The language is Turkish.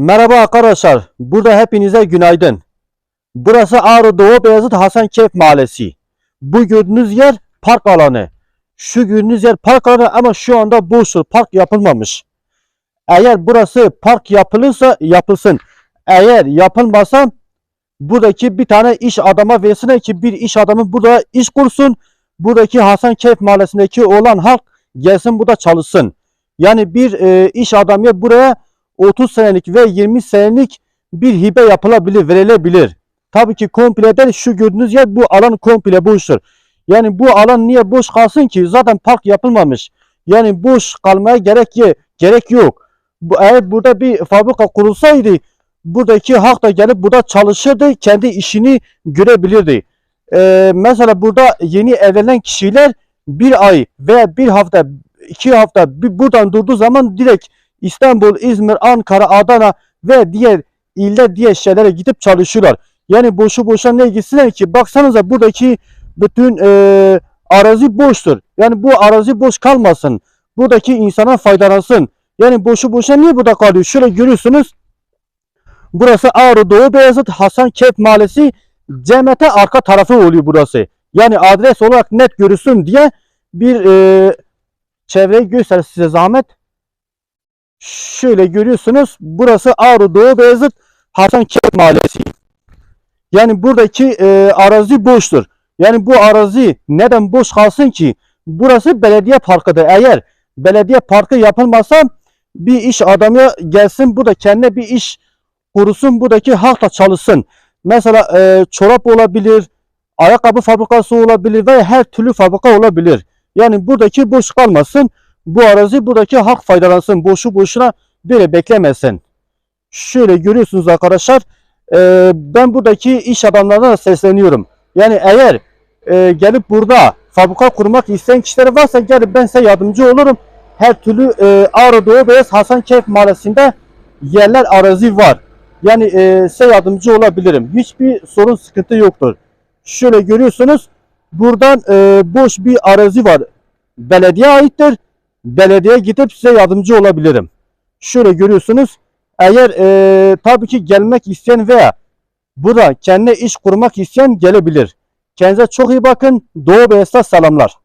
Merhaba arkadaşlar. Burada hepinize günaydın. Burası Ağrı Doğu Beyazıt Hasan Keyf Mahallesi. Bu gördüğünüz yer park alanı. Şu gördüğünüz yer park alanı ama şu anda boştur. Park yapılmamış. Eğer burası park yapılırsa yapılsın. Eğer yapılmazsa buradaki bir tane iş adama versin ki bir iş adamı burada iş kursun. Buradaki Hasan Keyf Mahallesi'ndeki olan halk gelsin burada çalışsın. Yani bir e, iş adamı buraya 30 senelik ve 20 senelik bir hibe yapılabilir, verilebilir. Tabii ki komple de şu gördüğünüz yer bu alan komple boştur. Yani bu alan niye boş kalsın ki? Zaten park yapılmamış. Yani boş kalmaya gerek ye, gerek yok. Bu, eğer burada bir fabrika kurulsaydı buradaki halk da gelip burada çalışırdı, kendi işini görebilirdi. Ee, mesela burada yeni evlenen kişiler bir ay veya bir hafta, iki hafta bir, buradan durduğu zaman direkt İstanbul, İzmir, Ankara, Adana ve diğer ilde diğer şeylere gidip çalışıyorlar. Yani boşu boşuna ne gitsinler ki? Baksanıza buradaki bütün e, arazi boştur. Yani bu arazi boş kalmasın. Buradaki insana faydalansın. Yani boşu boşuna niye burada kalıyor? Şöyle görüyorsunuz. Burası Ağrı Doğu Beyazıt Hasan Keyf Mahallesi Cemete arka tarafı oluyor burası. Yani adres olarak net görürsün diye bir e, çevreyi göster size zahmet. Şöyle görüyorsunuz. Burası Ağrı Doğu Beyazıt Hasan Keyf Mahallesi. Yani buradaki e, arazi boştur. Yani bu arazi neden boş kalsın ki? Burası belediye parkıdır. Eğer belediye parkı yapılmazsa bir iş adamı gelsin burada kendine bir iş kursun buradaki halk da çalışsın. Mesela e, çorap olabilir, ayakkabı fabrikası olabilir ve her türlü fabrika olabilir. Yani buradaki boş kalmasın. Bu arazi buradaki halk faydalansın. Boşu boşuna böyle beklemesin. Şöyle görüyorsunuz arkadaşlar. e, ben buradaki iş adamlarına da sesleniyorum. Yani eğer e, gelip burada fabrika kurmak isteyen kişiler varsa gelip ben size yardımcı olurum. Her türlü e, Ağrı Doğu Beyaz Hasan Keyf Mahallesi'nde yerler arazi var. Yani e, size yardımcı olabilirim. Hiçbir sorun sıkıntı yoktur. Şöyle görüyorsunuz. Buradan e, boş bir arazi var. Belediye aittir. Belediyeye gidip size yardımcı olabilirim. Şöyle görüyorsunuz. Eğer e, tabii ki gelmek isteyen veya burada kendine iş kurmak isteyen gelebilir. Kendinize çok iyi bakın. Doğu Beyaz'da selamlar.